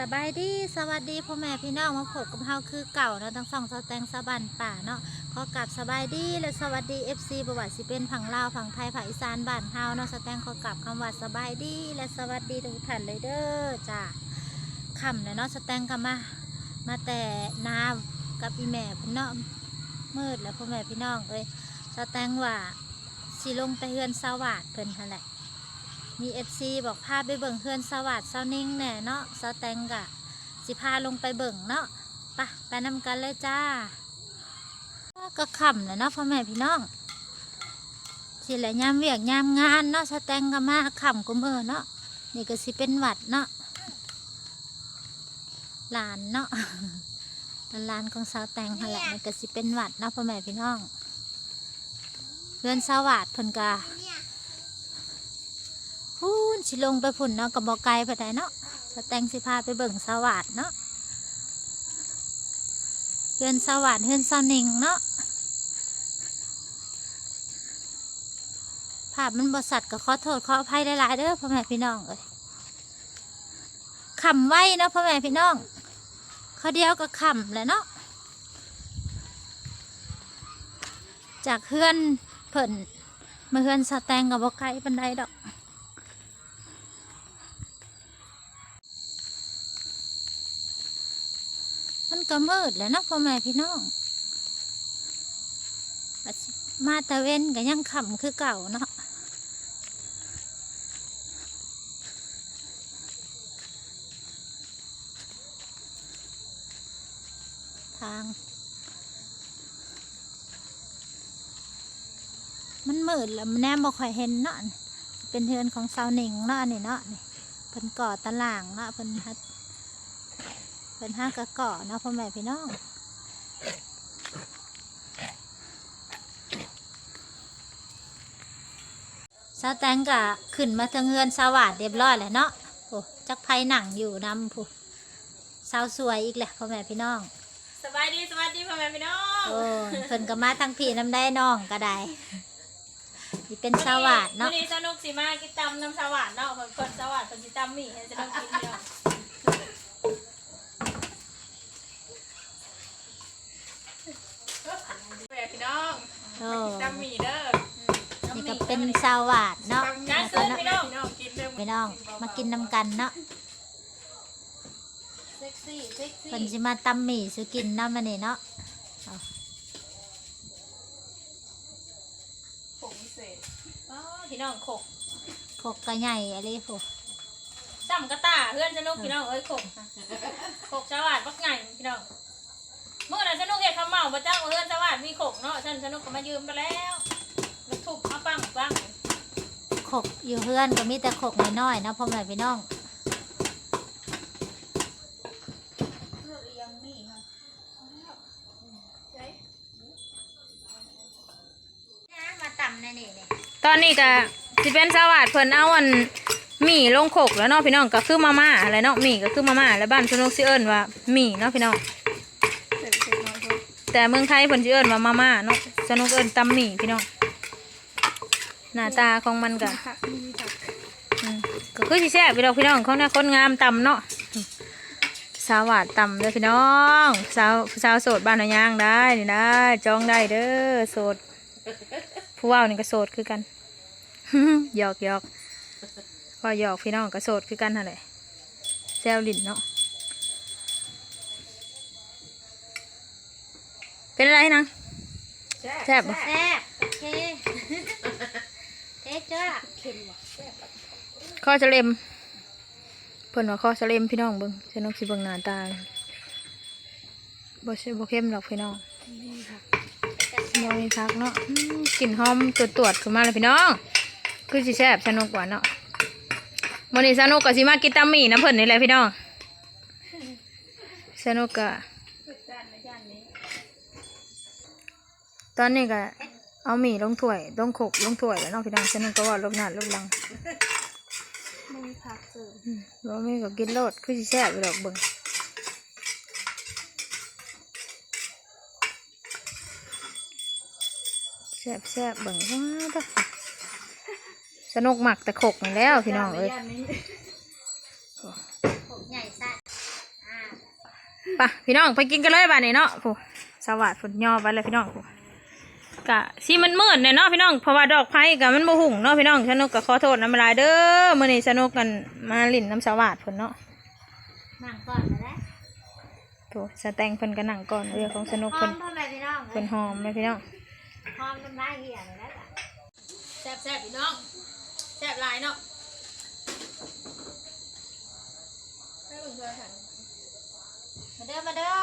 สบายดีสวัสดีพ่อแม่พี่น้องมาพบกับเฮาคือเก่าเนาะทั้งสองสแตงสะบันป่าเนาะขอกลับสบายดีและสวัสดี FC ประวัติสิเป็นผังลาวผังไทยผังอีสานบ้านเฮาเนาะสแตงขอกลับคำว่าสบายดี และสวัสดีทุกท่านเลยเด้อจ้าคำแล้วเนาะสแตงก็มามาแต่นากับอีแม่พี่น้องมืดแล้วพ่อแม่พี่น้องเอ้ยสแตงว่าสิลงไปเฮือนสวัสดเพิ่นหั่นแหละ มีเอฟซีบอกพาไปเบิ่งเฮือนสวัสดิ์เซานิ่งแน่เนาะสแตงกะ สิพาลงไปเบิ่งเนาะไปะไปนำกันเลยจ้า ก็ค่ำแล้วเนาะพ่อแม่พี่น้องสิแหละยามเวียกยามงานเนาะสแตงก็มาค่ำกุมเออเนาะนี่ก็สิเป็นหวัดเนาะหลานเนาะหลานของสาวแตงหั่นแหละนี่ก็สิเป็นหวัดเนาะพ่อแม่พี่น้องเฮือนสวัสดิ์เพิ่นกา สิลงไปพุ่นเนาะกับบอกไกลไปได้เนาะสแตงสิพาไปเบิ่งสวัสดเนาะเฮือนสวัสดเฮือนเสาหนิงเนาะภาพมันบสัตว์ก็ขอโทษขออภัยหลายๆเด้อพ่อแม่พี่น้องเอ้ยขำไว้เนาะพ่อแม่พี่น้องเขาเดียวก็ขำแหล้วเนาะจากเฮือนเพิ่นมาเฮือนสแตงกับบอกไกลปันไดดอก มัน ก็มืดแล้วนาะพ่อแม่พี่น้อง มาตะเวนก็ยังขำคือเก่าเนาะทาง มันมืดแล้วแนมบ่ค่อยเห็นเนาะเป็นเทือนของสาวหนิงเนาะนี่เนาะนี่เพิ่นก่อตะล่างเนาะเพิ่นฮัด เป็นห้างกระเกาะเนาะพ่อแม่พี่น้องสาวแตงกะขึ้นมาทางเฮือนสวัสดเรียบร้อยแล้วเนาะโอ้จักไพ่หนังอยู่นำผู้สาวสวยอีกแหละพ่อแม่พี่น้อง สบายดีสวัสดีพ่อแม่พี่น้องโอ้เพิ่นก็มาทั้งพี่น้ำได้น้องก็ได้นี่เป็นสวัสดเนาะวันนี้สนุกสิมากินตำน้ำสวัสดเนาะเพิ่นเพิ่นสวัสดเพิ่นสิตำหมี่ให้สนุกกินเดียวแม่พี่ น้องโอ้ตำหมี่เด้อนี่ก็เป็นสวัสดเนาะจ้าแล้วซื้ก็อเนาะพี่น้องกินเด้อพี่น้องมากินน้ำกันเนาะเซ็กซี่เซ็กซี่เพิ่นสิมาตำหมี่สุกินเนาะมันนี่เนาะผงพิเศษอ๋อพี่น้องขกโคกกระใหญ่อะไรพวกจำกระตาเพื่อนสนุกพี่น้องเอ้ยขกขกสวัสดบักไงพี่น้อง เมื่อนั้นสนุกเฮ็ดข้าวเมาบ่จ้าเพื่อนสวัสดมีขกเนาะฉันสนุกก็มายืมไปแล้วมันถูกเอาปังปังโคกอยู่เพื่อนก็มีแต่โคกน้อยๆเนาะพ่อแม่พี่น้องมาตำในนี่นี่ตอนนี้ก็สิเป็นสวัสดเพิ่นเอาอันหมี่ลงขกแล้วเนาะพี่น้องก็คือมาม่าอะไรเนาะหมี่ก็คือมาม่าแล้วบ้านสนุกสิเอิ้นว่าหมี่เนาะพี่น้อง แต่เมืองไทยเพิ่นสิเอิ้นว่ามาม่าเนาะสนุกเอิ้นตำหมี่พี่น้องหน้าตาของมันก็อืมก็คือสิแซ่บพี่น้องพี่น้องเขาเนี่ยคนงามตำเนาะสวัสดตำเด้อพี่น้องสาวสาวโสดบ้านหนองยางได้นี่ได้จองได้เด้อโสดผู้ว่าวนี่ก็โสดคือกันหยอกหยอกก็หยอกพี่น้องก็โสดคือกันนั่นแหละแซวลินเนาะ เป็นอะไรนางแซ่บบ่แซ่บโอเคเจ๊จ้าเค็มว่ะข้อเฉลมเพิ่นว่าข้อเฉลมพี่น้องเบิ่งเสนกสิเบิ่งหน้าตาบ่ใช่บ่เข้มหรอกพี่น้องบ่มีพักเนาะอืมกลิ่นหอมตัวตรวจๆขึ้นมาเลยพี่น้อง คือสิแซ่บสนุกกว่าเนาะมื้อนี้สนุกก็สิมากินตำหมี่น้ำเพิ่นนี่แหละพี่น้องสนุกก็ ตอนนี้ก็เอาหมี่ลงถ้วยลงโขกลงถ้วยแล้วเนาะพี่น้องสนุกก็ว่าลบหน้าลบหลังไม่มีผักเสริมอืมบ่มีก็กินโลดคือสิแซ่บอยู่ดอกเบิ่งแซ่บแซ่บเบิ่งว้าตะสนุกหมักแต่ขกนี่แล้วพี่น้องเอ้ยโคกใหญ่ซะไปะพี่น้องไปกินกันเลยบ้านนี้เนาะผู้สวัสดิ์ฝนย่อไปเลยพี่น้องผู้ กะสีมันมืดเนี่ยเนาะพี่น้องเพราะว่าดอกไผ่กะมันบ่หุ่งเนาะพี่น้องสนุกกะขอโทษน้ำลายเด้อมื้อนี้สนุกกันมาลิ่นน้ำสวัสดิ์ฝนเนาะนั่งก่อนนะนะผู้สแตงเพิ่นก็นั่งก่อนเรื่องของสนุกหอเพิ่มนพ่อแม่พี่น้องเพิ่นหอมเลยพี่น้องหอมน้ำลายเหี่ยเลยนะจ๊ะแซ่บแซ่บพี่น้องแซ่บหลายเนาะมาเด้อมาเด้อ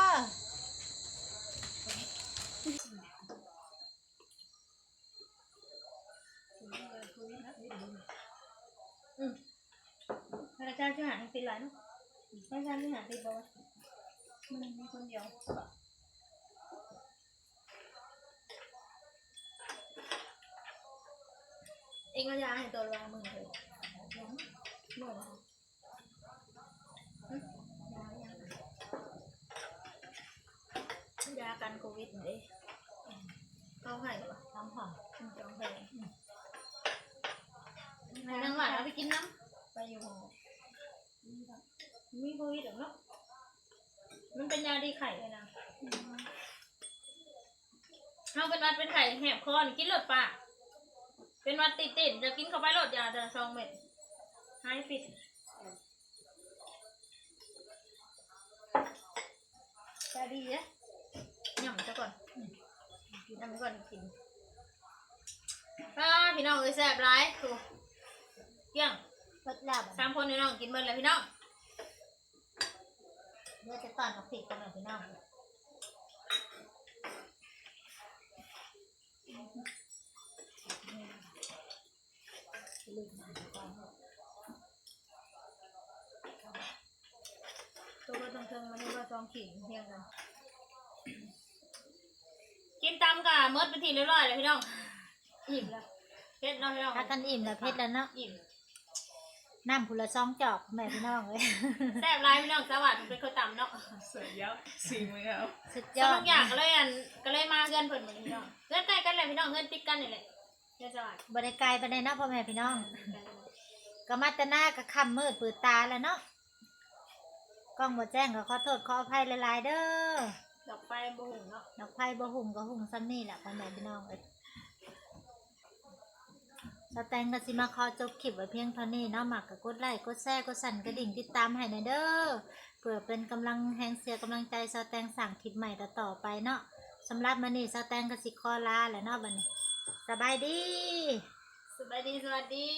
พระเจ้าช่วยหาให้ ติดหลายเนาะพระเจ้าช่วยหาติดบ่วะมันมีคนเดียวเองก็ยาให้ตัวระวังมือเลยยังมือเหรอหึยายังยากันโควิดเด้เอาให้ปะหอมหอมอืมจองไปเลยอืมนางหวานเอาไปกินน้ำไปอยู่หอ มีโควิดหรอกเนาะมันเป็นยาดีไข่เลยนะเอาเป็นหวัดเป็นไข่แหบคอนี่กินเลือดปากเป็นหวัดติดติดๆจะกินเข้าไปโลดยาจะซองเม็ดหายปิดจะดีนะหย่ำซะก่อนกินน้ำก่อนกินอ่าพี่น้องเอ้ยแซ่บร้ายถูกเกี่ยง เปิดแล้วบัดสามคนพี่น้องกินเบิดเลยพี่น้องเดี๋ยวจะตอนกับผิดพ่อแม่พี่น้องตัวก็ต้องเทิงมันนี่ว่าซองขิงเที่ยงกันกินตำกะเมิดเป็นทีเรียบร้อยเลยพี่น้องอิ่มแล้วเผ็ดเนาะพี่น้องถ้ากันอิ่มแล้วเพชรแล้วเนาะอิ่ม น้ำผุละซองจอกพ่อแม่พี่น้องเลยแซ่บหลายพี่น้องสวัสดีเป็นคนต่ำเนาะเสร็จแล้วสี่มือแล้วสุดสยอนุดกอย่างก็เลยอันก็เลยมาเพื่อนเพิ่นเหมือนพี่น้องเพื่อนใกล้กันเลยพี่น้องเพื่อนติดกันนี่แหละเพื่อนสวัสดีบริไกลไปในเนาะพ่อแม่พี่น้อง ก็มาแต่หน้าก็คำมืดปืดตาแล้วเนาะกล้องบ่แจ้งก็ขอโทษขออภัยหลายๆเด้อดอกไฟบุหุงเนาะดอกไผ่บ่หุ่มก็หุ่มซ้ำนี่แหละพ่อแม่พี่น้องเอ้ย สแตงก็สิมาขอจบคลิปไว้เพียงเท่านี้เนาะหมักก็กดไลค์กดแชร์กดสั่นกระดิ่งติดตามให้หน่อยเด้อเผื่อเป็นกำลังแห่งเสียกำลังใจสแตงสั่งคลิปใหม่ต่อไปเนาะสำหรับมันนี้สแตงก็สิคอลาแล้วเนาะบันนี้สบายดีสบายดีสวัสดี